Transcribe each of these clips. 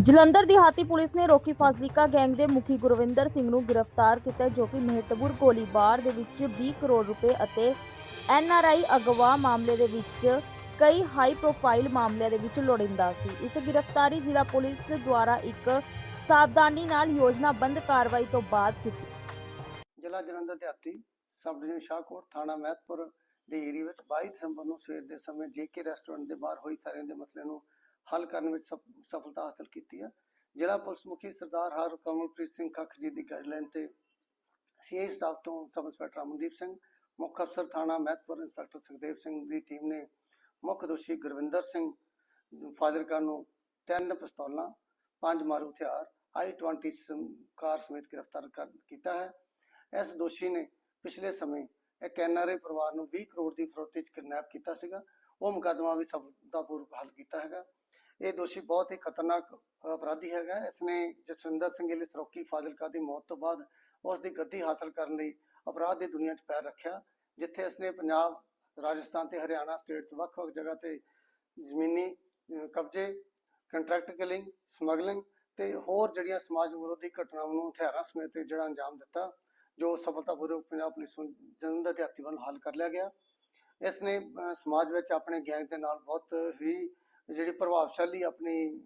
ਜਲੰਧਰ ਦੀ ਹਾਤੀ police ਨੇ ਰੋਕੀ Fazilka gang ਦੇ ਮੁਖੀ ਗੁਰਵਿੰਦਰ ਸਿੰਘ ਨੂੰ ਗ੍ਰਿਫਤਾਰ ਕੀਤਾ, ਜੋ ਕਿ ਮਹਿਤਪੁਰ ਗੋਲੀਬਾਰ ਦੇ ਵਿੱਚ 20 ਕਰੋੜ ਰੁਪਏ ਅਤੇ ਐਨਆਰਆਈ ਅਗਵਾ ਮਾਮਲੇ ਦੇ ਵਿੱਚ ਕਈ ਹਾਈ ਪ੍ਰੋਫਾਈਲ ਮਾਮਲਿਆਂ ਦੇ ਵਿੱਚ ਲੋੜਿੰਦਾ ਸੀ। ਇਸ ਗ੍ਰਿਫਤਾਰੀ ਜ਼ਿਲ੍ਹਾ ਪੁਲਿਸ ਦੁਆਰਾ ਇੱਕ ਸਾਵਧਾਨੀ ਨਾਲ ਯੋਜਨਾਬੰਦ ਕਾਰਵਾਈ ਤੋਂ ਬਾਅਦ ਕੀਤੀ। ਜ਼ਿਲ੍ਹਾ ਜਲੰਧਰ ਦੇ ਹਾਤੀ ਸਬ ਡਿਵੀਜ਼ਨ ਸ਼ਾਹਕੋਟ ਥਾਣਾ ਮਹਿਤਪੁਰ ਦੇ ਏਰੀਆ ਵਿੱਚ 22 ਦਸੰਬਰ ਨੂੰ ਸਵੇਰ ਦੇ ਸਮੇਂ ਜੇਕੇ ਰੈਸਟੋਰੈਂਟ ਦੇ ਬਾਹਰ ਹੋਈ ਫਾਇਰਿੰਗ ਦੇ ਮਸਲੇ ਨੂੰ ਹੱਲ ਕਰਨ ਵਿੱਚ ਸਫ- ਸਫਲਤਾ ਹਾਸਲ ਕੀਤੀ ਹੈ ਜ਼ਿਲ੍ਹਾ ਪੁਲਿਸ ਮੁਖੀ ਸਰਦਾਰ ਹਰ ਕਮਲਪ੍ਰੀਤ ਸਿੰਘ ਖੱਖ ਜੀ ਦੀ ਗਾਈਡਲਾਈਨ ਤੇ ਸੀਆਈ ਸਟਾਫ ਤੋਂ ਸਬ ਇੰਸਪੈਕਟਰ ਅਮਨਦੀਪ ਸਿੰਘ, ਮੁੱਖ ਅਫਸਰ ਥਾਣਾ ਮਹਿਤਪੁਰ ਇੰਸਪੈਕਟਰ ਸੁਖਦੇਵ ਸਿੰਘ ਦੀ ਟੀਮ ਨੇ ਮੁੱਖ ਦੋਸ਼ੀ ਗੁਰਵਿੰਦਰ ਸਿੰਘ ਫਾਜ਼ਿਲਕਾ ਨੂੰ ਤਿੰਨ ਪਿਸਤੌਲਾਂ, ਪੰਜ ਮਾਰੂ ਹਥਿਆਰ i20 ਸਮ- ਕਾਰ ਸਮੇਤ ਗ੍ਰਿਫਤਾਰ ਕਰ ਕੀਤਾ ਹੈ। ਇਸ ਦੋਸ਼ੀ ਨੇ ਪਿਛਲੇ ਸਮੇਂ ਇੱਕ ਐਨਆਰਆਈ ਪਰਿਵਾਰ ਨੂੰ 20 ਕਰੋੜ ਦੀ ਫਰੋਤੀ 'ਚ ਕਿਡਨੈਪ ਕੀਤਾ ਸੀਗਾ। ਉਹ ਮੁਕੱਦਮਾ ਵੀ ਸਫਲਤਾਪੂਰਵਕ ਹੱਲ ਕੀਤਾ ਹੈਗਾ। ਇਹ ਦੋਸ਼ੀ ਬਹੁਤ ਹੀ ਖਤਰਨਾਕ ਅਪਰਾਧੀ ਹੈਗਾ। ਇਸ ਨੇ ਜਸਵਿੰਦਰ ਸਿੰਘ ਲਈ ਸਰੋਕੀ ਫਾਜ਼ਿਲਕਾ ਦੀ ਮੌਤ ਤੋਂ ਬਾਅਦ ਉਸ ਦੀ ਗੱਦੀ ਹਾਸਲ ਕਰਨ ਲਈ ਅਪਰਾਧ ਦੀ ਦੁਨੀਆ 'ਚ ਪੈਰ ਰੱਖਿਆ ਜਿੱਥੇ ਇਸਨੇ ਪੰਜਾਬ ਰਾਜਸਥਾਨ ਤੇ ਹਰਿਆਣਾ ਸਟੇਟ 'ਚ ਵੱਖ-ਵੱਖ ਜਗ੍ਹਾ ਤੇ ਜ਼ਮੀਨੀ ਕਬਜ਼ੇ ਕੰਟਰੈਕਟ ਕਿਲਿੰਗ ਸਮਗਲਿੰਗ ਤੇ ਹੋਰ ਜਿਹੜੀਆਂ ਸਮਾਜ ਵਿਰੋਧੀ ਘਟਨਾਵਾਂ ਨੂੰ ਹਥਿਆਰਾਂ ਸਮੇਤ ਜਿਹੜਾ ਅੰਜਾਮ ਦਿੱਤਾ ਜੋ ਸਫਲਤਾਪੂਰਵਕ ਪੰਜਾਬ ਪੁਲਿਸ ਨੂੰ ਜਲੰਧਰ ਵੱਲ ਹੱਲ ਕਰ ਲਿਆ ਗਿਆ। ਇਸ ਨੇ ਅਹ, ਸਮਾਜ ਵਿੱਚ ਆਪਣੇ ਗੈਂਗ ਦੇ ਨਾਲ ਬਹੁਤ ਹੀ ਜਿਹੜੀ ਪ੍ਰਭਾਵਸ਼ਾਲੀ ਆਪਣੀ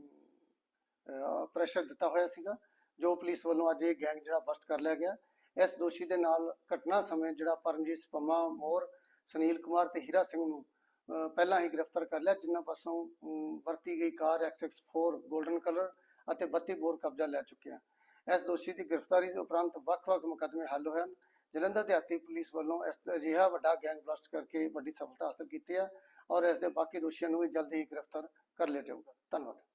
ਪ੍ਰੈਸ਼ਰ ਦਿੱਤਾ ਹੋਇਆ ਸੀਗਾ, ਜੋ ਪੁਲਿਸ ਵੱਲੋਂ ਅੱਜ ਇਹ ਗੈਂਗ ਜਿਹੜਾ ਬਸਟ ਕਰ ਲਿਆ ਗਿਆ। ਇਸ ਦੋਸ਼ੀ ਦੇ ਨਾਲ ਘਟਨਾ ਸਮੇਂ ਜਿਹੜਾ ਪਰਮਜੀਤ ਪੰਮਾ ਮੋਰ ਸੁਨੀਲ ਕੁਮਾਰ ਤੇ ਹੀਰਾ ਸਿੰਘ ਨੂੰ ਪਹਿਲਾਂ ਹੀ ਗ੍ਰਿਫਤਾਰ ਕਰ ਲਿਆ, ਜਿਨ੍ਹਾਂ ਪਾਸੋਂ ਵਰਤੀ ਗਈ ਕਾਰ XX4 골ਡਨ ਕਲਰ ਅਤੇ 32 ਬੋਰ ਕਬਜ਼ਾ ਲੈ ਚੁੱਕਿਆ। ਇਸ ਦੋਸ਼ੀ ਦੀ ਗ੍ਰਿਫਤਾਰੀ ਦੇ ਉਪਰੰਤ ਵੱਖ-ਵੱਖ ਮੁਕੱਦਮੇ ਹੱਲ ਹੋਏ ਹਨ। ਜਲੰਧਰ ਦਿਹਾਤੀ ਪੁਲਿਸ ਵੱਲੋਂ ਇਸ ਅਜਿਹਾ ਵੱਡਾ ਗੈਂਗ ਬਲਾਸਟ ਕਰਕੇ ਵੱਡੀ ਸਫਲਤਾ ਹਾਸਲ ਕੀਤੀ ਹੈ ਔਰ ਇਸ ਦੇ ਬਾਕੀ ਦੋਸ਼ੀਆਂ ਨੂੰ ਵੀ ਜਲਦੀ ਹੀ ਗ੍ਰਿਫਤਾਰ ਕਰ ਲਿਆ ਜਾਊਗਾ। ਧੰਨਵਾਦ।